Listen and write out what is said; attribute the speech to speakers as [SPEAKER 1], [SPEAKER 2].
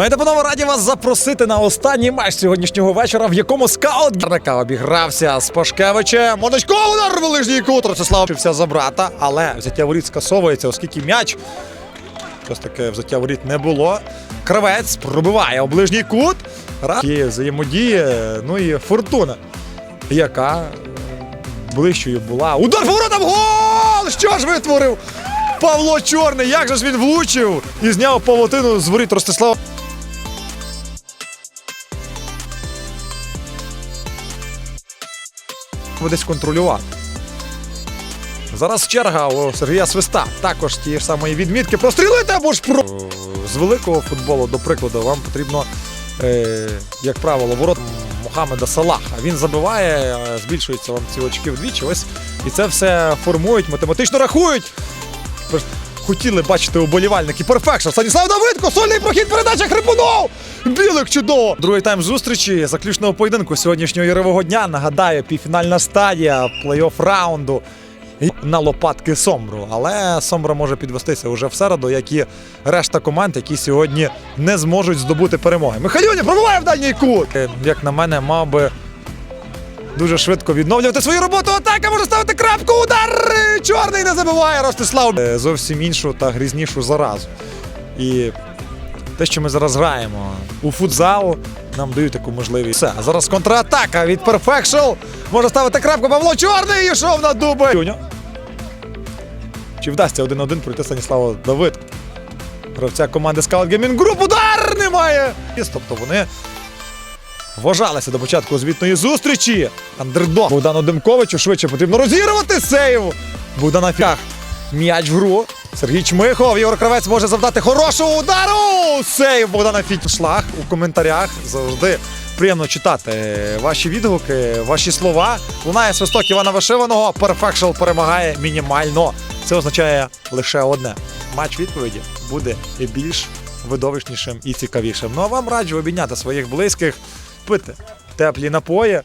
[SPEAKER 1] Пані та панове, раді вас запросити на останній матч сьогоднішнього вечора, в якому скаут Гарника обігрався з Пашкевичем. Моночко удар в ближній кут. Ростислав вчився за брата, але взяття воріт скасовується, оскільки м'яч. Щось таке взяття воріт не було. Кравець пробиває у ближній кут. Раз є взаємодіє, ну і фортуна, яка е, ближчою була. Удар поворотом! Гол! Що ж витворив? Павло Чорний, як же ж він влучив і зняв павутину з воріт Ростислава. Десь контролювати. Зараз черга у Сергія Свиста. Також ті ж самої відмітки. Прострілити або ж про. З великого футболу, до прикладу, вам потрібно, е, як правило, ворот Мохамеда Салаха. Він забиває, збільшується вам ці очки вдвічі. Ось і це все формують, математично рахують. Хотіли бачити уболівальники. Перфекшн. Станіслав Давидко, сольний прохід передача Хрипунов! Білик чудово! Другий тайм зустрічі заключного поєдинку сьогоднішнього ярового дня. Нагадаю, півфінальна стадія плей-офф раунду. На лопатки Сомбру. Але Сомбра може підвестися уже в середу, як і решта команд, які сьогодні не зможуть здобути перемоги. Михайлюня пробиває в дальній кут. Е, Як на мене, мав би дуже швидко відновлювати свою роботу. Атака може ставити крапку. Удар! Чорний не забиває Ростислав. Е, Зовсім іншу та грізнішу заразу. І те, що ми зараз граємо у футзал, нам дають таку можливість. Все, а зараз контратака від Perfection. Може ставити крапку Павло Чорний йшов на дуби. Чи вдасться один-один пройти Станіслава Давид? Гравця команди Scout Gaming Group. Удар немає! Тобто вони вважалися до початку звітної зустрічі. Андердог Богдану Демковичу швидше потрібно розігрувати сейв. Богдана Фях. М'яч в гру. Сергій Чмихов. Ігор Кравець може завдати хорошого удару. Сейв Богдана Фіть. Шлаг у коментарях завжди. Приємно читати ваші відгуки, ваші слова. Лунає свисток Івана Вишиваного. Перфекшл перемагає мінімально. Це означає лише одне: матч відповіді буде і більш видовищнішим і цікавішим. Ну а вам раджу обійняти своїх близьких, пити теплі напої